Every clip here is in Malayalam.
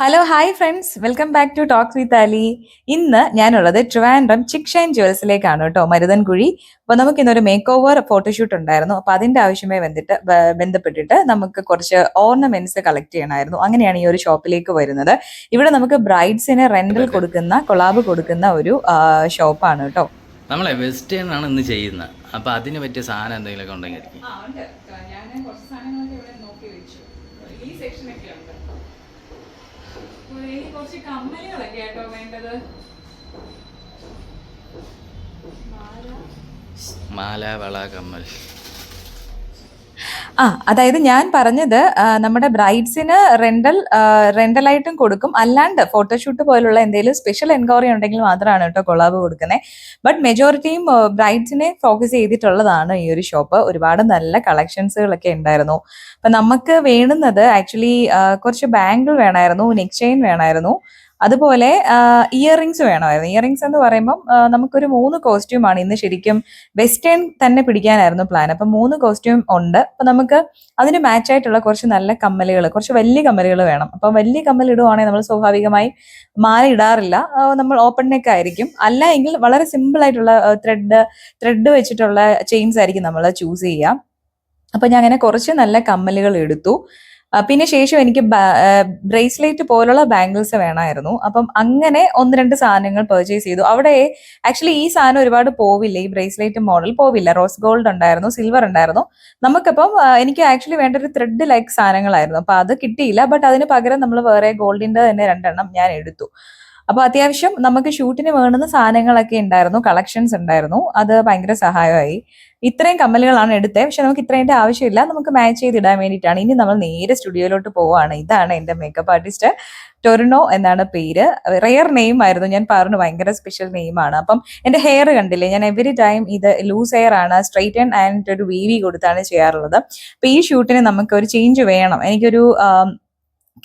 Hello hi friends welcome back to talks with Ali ഇന്ന് ഞാനുള്ളത് ട്രിവാൻഡ്രം ചിക്ഷൈൻ ജുവൽസിലേക്കാണ് കേട്ടോ മരുതൻകുഴി. അപ്പോൾ നമുക്ക് ഇന്നൊരു മേക്ക് ഓവർ ഫോട്ടോഷൂട്ട് ഉണ്ടായിരുന്നു. അപ്പോൾ അതിന്റെ ആവശ്യമേ ബന്ധിട്ട് ബന്ധപ്പെട്ടിട്ട് നമുക്ക് കുറച്ച് ഓർണമെന്റ്സ് കളക്ട് ചെയ്യണമായിരുന്നു. അങ്ങനെയാണ് ഈ ഒരു ഷോപ്പിലേക്ക് വരുന്നത്. ഇവിടെ നമുക്ക് ബ്രൈഡ്സിന് റെന്റൽ കൊടുക്കുന്ന കൊളാബ് കൊടുക്കുന്ന ഒരു ഷോപ്പാണ് കേട്ടോ. നമ്മളെ വെസ്റ്റേൺ ആണ് ഇന്ന് ചെയ്യുന്നത്. അപ്പൊ അതിന് പറ്റിയ സാധനം എന്തെങ്കിലുമൊക്കെ ഉണ്ടെങ്കിൽ ഞാൻ കുറച്ച് സാധനങ്ങളൊക്കെ ഇവിടെ നോക്കി വെച്ചു. ഈ സെക്ഷനൊക്കെ ഉണ്ട്. കുറച്ച് കമ്മലുകളൊക്കെ ആട്ടോ വേണ്ടത്. മാല. വള കമ്മൽ. ആ അതായത് ഞാൻ പറഞ്ഞത് നമ്മുടെ ബ്രൈഡ്സിന് റെന്റൽ റെന്റലായിട്ടും കൊടുക്കും. അല്ലാണ്ട് ഫോട്ടോഷൂട്ട് പോലുള്ള എന്തെങ്കിലും സ്പെഷ്യൽ എൻക്വയറി ഉണ്ടെങ്കിൽ മാത്രമാണ് കേട്ടോ കൊളാബ് കൊടുക്കുന്നത് ബട്ട് മെജോറിറ്റിയും ബ്രൈഡ്സിനെ ഫോക്കസ് ചെയ്തിട്ടുള്ളതാണ് ഈ ഒരു ഷോപ്പ്. ഒരുപാട് നല്ല കളക്ഷൻസുകളൊക്കെ ഉണ്ടായിരുന്നു. അപ്പൊ നമുക്ക് വേണുന്നത് ആക്ച്വലി കുറച്ച് ബാങ്കിൾ വേണമായിരുന്നു നെക്ക് ചെയിൻ വേണമായിരുന്നു. അതുപോലെ ഇയറിങ്സ് വേണമായിരുന്നു. ഇയറിങ്സ് എന്ന് പറയുമ്പം നമുക്കൊരു മൂന്ന് കോസ്റ്റ്യൂം ആണ്. ഇന്ന് ശരിക്കും വെസ്റ്റേൺ തന്നെ പിടിക്കാനായിരുന്നു പ്ലാൻ അപ്പം മൂന്ന് കോസ്റ്റ്യൂം ഉണ്ട്. അപ്പം നമുക്ക് അതിന് മാച്ച് ആയിട്ടുള്ള കുറച്ച് നല്ല കമ്മലുകൾ കുറച്ച് വലിയ കമ്മലുകൾ വേണം. അപ്പം വലിയ കമ്മൽ ഇടുവാണെങ്കിൽ നമ്മൾ സ്വാഭാവികമായി മാല ഇടാറില്ല. നമ്മൾ ഓപ്പൺ നെക്ക് ആയിരിക്കും. അല്ല എങ്കിൽ വളരെ സിമ്പിൾ ആയിട്ടുള്ള ത്രെഡ് ത്രെഡ് വെച്ചിട്ടുള്ള ചെയിൻസ് ആയിരിക്കും നമ്മൾ ചൂസ് ചെയ്യുക. അപ്പം ഞാൻ അങ്ങനെ കുറച്ച് നല്ല കമ്മലുകൾ എടുത്തു. പിന്നെ ശേഷം എനിക്ക് ബ്രേസ്ലെറ്റ് പോലുള്ള ബാംഗിൾസ് വേണമായിരുന്നു. അപ്പം അങ്ങനെ ഒന്ന് രണ്ട് സാധനങ്ങൾ പെർച്ചേസ് ചെയ്തു. അവിടെ ആക്ച്വലി ഈ സാധനം ഒരുപാട് പോവില്ല. ഈ ബ്രേസ്ലെറ്റ് മോഡൽ പോവില്ല. റോസ് ഗോൾഡ് ഉണ്ടായിരുന്നു സിൽവർ ഉണ്ടായിരുന്നു. നമുക്കപ്പം എനിക്ക് ആക്ച്വലി വേണ്ട ഒരു ത്രെഡ് ലൈക്ക് സാധനങ്ങളായിരുന്നു. അപ്പൊ അത് കിട്ടിയില്ല. ബട്ട് അതിന് പകരം നമ്മൾ വേറെ ഗോൾഡിന്റെ തന്നെ രണ്ടെണ്ണം ഞാൻ എടുത്തു. അപ്പൊ അത്യാവശ്യം നമുക്ക് ഷൂട്ടിന് വേണ്ടുന്ന സാധനങ്ങളൊക്കെ ഉണ്ടായിരുന്നു കളക്ഷൻസ് ഉണ്ടായിരുന്നു. അത് ഭയങ്കര സഹായമായി. ഇത്രയും കമ്മലുകളാണ് എടുത്തത്. പക്ഷെ നമുക്ക് ഇത്രേന്റെ ആവശ്യമില്ല. നമുക്ക് മാച്ച് ചെയ്ത് ഇടാൻ വേണ്ടിയിട്ടാണ്. ഇനി നമ്മൾ നേരെ സ്റ്റുഡിയോയിലോട്ട് പോവാണ്. ഇതാണ് എന്റെ മേക്കപ്പ് ആർട്ടിസ്റ്റ് ടൊറിനോ എന്നാണ് പേര്. റെയർ നെയിം ആയിരുന്നു. ഞാൻ പറഞ്ഞു ഭയങ്കര സ്പെഷ്യൽ നെയിമാണ് അപ്പം എന്റെ ഹെയർ കണ്ടില്ലേ? ഞാൻ എവറി ടൈം ഇത് ലൂസ് ഹെയർ ആണ് സ്ട്രൈറ്റ് ആൻഡ് ഒരു വീവി കൊടുത്താണ് ചെയ്യാറുള്ളത്. അപ്പൊ ഈ ഷൂട്ടിന് നമുക്ക് ഒരു ചേഞ്ച് വേണം. എനിക്കൊരു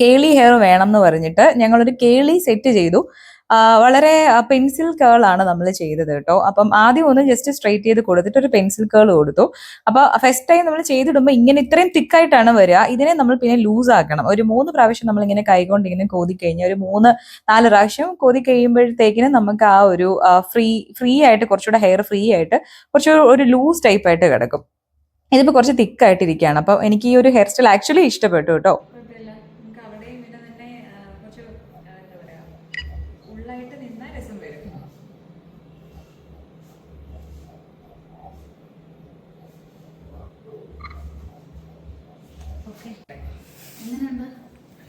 കേളി ഹെയർ വേണം എന്ന് പറഞ്ഞിട്ട് ഞങ്ങളൊരു കേളി സെറ്റ് ചെയ്തു. വളരെ പെൻസിൽ കേൾ ആണ് നമ്മൾ ചെയ്തത് കേട്ടോ. അപ്പം ആദ്യം ഒന്ന് ജസ്റ്റ് സ്ട്രെയിറ്റ് ചെയ്ത് കൊടുത്തിട്ട് ഒരു പെൻസിൽ കേൾ കൊടുത്തു. അപ്പൊ ഫസ്റ്റ് ടൈം നമ്മൾ ചെയ്തിടുമ്പോൾ ഇങ്ങനെ ഇത്രയും തിക്കായിട്ടാണ് വരിക. ഇതിനെ നമ്മൾ പിന്നെ ലൂസ് ആക്കണം. ഒരു മൂന്ന് പ്രാവശ്യം നമ്മൾ ഇങ്ങനെ കൈകൊണ്ട് ഇങ്ങനെ കോതി കഴിഞ്ഞാൽ ഒരു മൂന്ന് നാല് പ്രാവശ്യം കോതി കഴിയുമ്പോഴത്തേക്കിനും നമുക്ക് ആ ഒരു ഫ്രീ ഫ്രീ ആയിട്ട് കുറച്ചുകൂടെ ഹെയർ ഫ്രീ ആയിട്ട് കുറച്ച് ഒരു ലൂസ് ടൈപ്പ് ആയിട്ട് കിടക്കും. ഇതിപ്പോൾ കുറച്ച് തിക്കായിട്ടിരിക്കുകയാണ് അപ്പൊ എനിക്ക് ഈ ഒരു ഹെയർ സ്റ്റൈൽ ആക്ച്വലി ഇഷ്ടപ്പെട്ടു കേട്ടോ.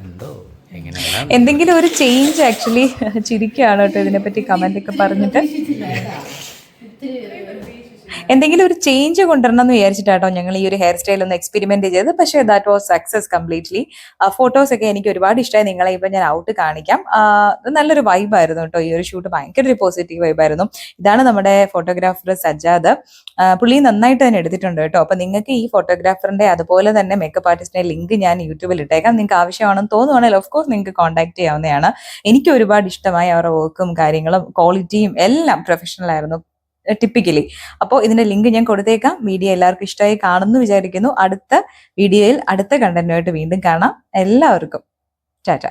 എന്തോ? എന്തെങ്കിലും ഒരു ചേഞ്ച് ആക്ച്വലി ചിരിക്കുകയാണ് കേട്ടോ ഇതിനെപ്പറ്റി കമന്റ് ഒക്കെ പറഞ്ഞിട്ട്. എന്തെങ്കിലും ഒരു ചേഞ്ച് കൊണ്ടുവരണം എന്ന് വിചാരിച്ചിട്ടാട്ടോ ഞങ്ങൾ ഈ ഒരു ഹെയർ സ്റ്റൈൽ ഒന്ന് എക്സ്പെരിമെന്റ് ചെയ്തത്. പക്ഷേ that was success completely photos ഒക്കെ എനിക്ക് ഒരുപാട് ഇഷ്ടമായി. നിങ്ങളെ ഇപ്പൊ ഞാൻ ഔട്ട് കാണിക്കാം. നല്ലൊരു വൈബായിരുന്നു കേട്ടോ. ഈ ഒരു ഷൂട്ട് ഭയങ്കര ഒരു പോസിറ്റീവ് വൈബായിരുന്നു ഇതാണ് നമ്മുടെ ഫോട്ടോഗ്രാഫർ സജ്ജാദ് ആ, പുള്ളി നന്നായിട്ട് തന്നെ എടുത്തിട്ടുണ്ട് കേട്ടോ. അപ്പൊ നിങ്ങൾക്ക് ഈ ഫോട്ടോഗ്രാഫറിന്റെ അതുപോലെ തന്നെ മേക്കപ്പ് ആർട്ടിസ്റ്റിന്റെ ലിങ്ക് ഞാൻ യൂട്യൂബിൽ ഇട്ടേക്കാം. നിങ്ങൾക്ക് ആവശ്യമാണെന്ന് തോന്നുവാണെങ്കിൽ ഓഫ് കോഴ്സ് നിങ്ങൾക്ക് കോൺടാക്ട് ചെയ്യാവുന്നതാണ്. എനിക്ക് ഒരുപാട് ഇഷ്ടമായി അവരുടെ വർക്കും കാര്യങ്ങളും ക്വാളിറ്റിയും എല്ലാം പ്രൊഫഷണൽ ആയിരുന്നു. ടിപ്പിക്കലി അപ്പോൾ ഇതിന്റെ ലിങ്ക് ഞാൻ കൊടുത്തേക്കാം. വീഡിയോ എല്ലാവർക്കും ഇഷ്ടമായി കാണുന്നു വിചാരിക്കുന്നു. അടുത്ത വീഡിയോയിൽ അടുത്ത കണ്ടന്റുമായിട്ട് വീണ്ടും കാണാം. എല്ലാവർക്കും. ടാറ്റ.